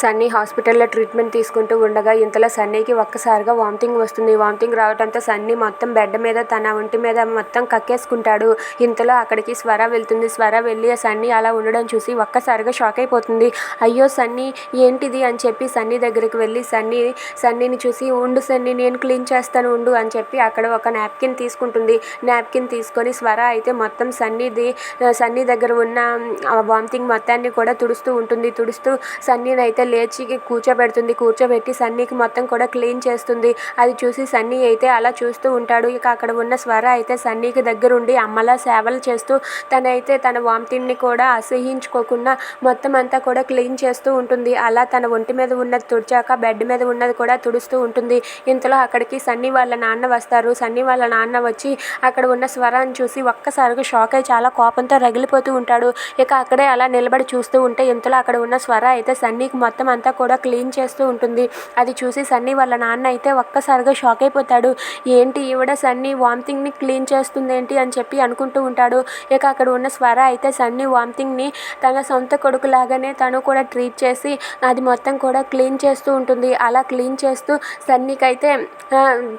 సన్నీ హాస్పిటల్లో ట్రీట్మెంట్ తీసుకుంటూ ఉండగా ఇంతలో సన్నీకి ఒక్కసారిగా వామిటింగ్ వస్తుంది. వామిటింగ్ రావడంతో సన్నీ మొత్తం బెడ్ మీద తన ఒంటి మీద మొత్తం కక్కేసుకుంటాడు. ఇంతలో అక్కడికి స్వర వెళ్తుంది. స్వర వెళ్ళి సన్నీ అలా ఉండడం చూసి ఒక్కసారిగా షాక్ అయిపోతుంది. అయ్యో సన్నీ ఏంటిది అని చెప్పి సన్నీ దగ్గరికి వెళ్ళి సన్నీ సన్నీని చూసి ఉండు సన్నీ నేను క్లీన్ చేస్తాను ఉండు అని చెప్పి అక్కడ ఒక నాప్కిన్ తీసుకుంటుంది. నాప్కిన్ తీసుకొని స్వర అయితే మొత్తం సన్నీది సన్నీ దగ్గర ఉన్న వామిటింగ్ మొత్తాన్ని కూడా తుడుస్తూ ఉంటుంది. తుడుస్తూ సన్నీని అయితే లేచి కూర్చోబెడుతుంది. కూర్చోబెట్టి సన్నీకి మొత్తం కూడా క్లీన్ చేస్తుంది. అది చూసి సన్నీ అయితే అలా చూస్తూ ఉంటాడు. ఇక అక్కడ ఉన్న స్వర అయితే సన్నీకి దగ్గరుండి అమ్మలా సేవలు చేస్తూ తనైతే తన వామిటింగ్ని కూడా అసహించుకోకుండా మొత్తం అంతా కూడా క్లీన్ చేస్తూ ఉంటుంది. అలా తన ఒంటి మీద ఉన్నది తుడిచాక బెడ్ మీద ఉన్నది కూడా తుడుస్తూ ఉంటుంది. ఇంతలో అక్కడికి సన్నీ వాళ్ళ నాన్న వస్తారు. సన్నీ వాళ్ళ నాన్న వచ్చి అక్కడ ఉన్న స్వరాన్ని చూసి ఒక్కసారిగా షాక్ అయి చాలా కోపంతో రగిలిపోతూ ఉంటాడు. ఇక అక్కడే అలా నిలబడి చూస్తూ ఉంటే ఇంతలో అక్కడ ఉన్న స్వర అయితే సన్నీకి మొత్తం మొత్తం అంతా కూడా క్లీన్ చేస్తూ ఉంటుంది. అది చూసి సన్నీ వాళ్ళ నాన్న అయితే ఒక్కసారిగా షాక్ అయిపోతాడు. ఏంటి ఈవిడ సన్నీ వామిటింగ్ని క్లీన్ చేస్తుంది ఏంటి అని చెప్పి అనుకుంటూ ఉంటాడు. ఇక అక్కడ ఉన్న స్వర అయితే సన్నీ వామిటింగ్ని తన సొంత కొడుకులాగానే తను కూడా ట్రీట్ చేసి అది మొత్తం కూడా క్లీన్ చేస్తూ ఉంటుంది. అలా క్లీన్ చేస్తూ సన్నీకైతే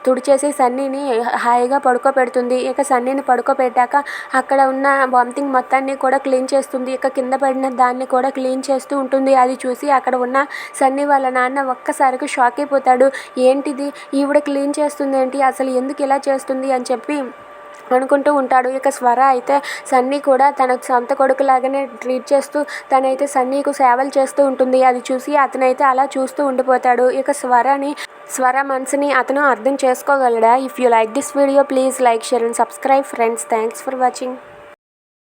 తుడిచేసి సన్నీని హాయిగా పడుకోబెడుతుంది. ఇక సన్నీని పడుకోబెట్టాక అక్కడ ఉన్న వామిటింగ్ మొత్తాన్ని కూడా క్లీన్ చేస్తుంది. ఇక కింద పడిన దాన్ని కూడా క్లీన్ చేస్తూ ఉంటుంది. అది చూసి అక్కడ ఉన్న సన్నీ వాళ్ళ నాన్న ఒక్కసారిగా షాక్ అయిపోతాడు. ఏంటిది? ఈవిడ క్లీన్ చేస్తుంది ఏంటి అసలు ఎందుకు ఇలా చేస్తుంది? అని చెప్పి అనుకుంటూ ఉంటాడు. ఇక స్వర అయితే సన్నీ కూడా తన సొంత కొడుకులాగానే ట్రీట్ చేస్తూ తనైతే సన్నీకు సేవలు చేస్తూ ఉంటుంది. అది చూసి అతనైతే అలా చూస్తూ ఉండిపోతాడు. ఇక స్వరని స్వర మనసుని అతను అర్థం చేసుకోగలడా? If you like this video please like share and subscribe friends thanks for watching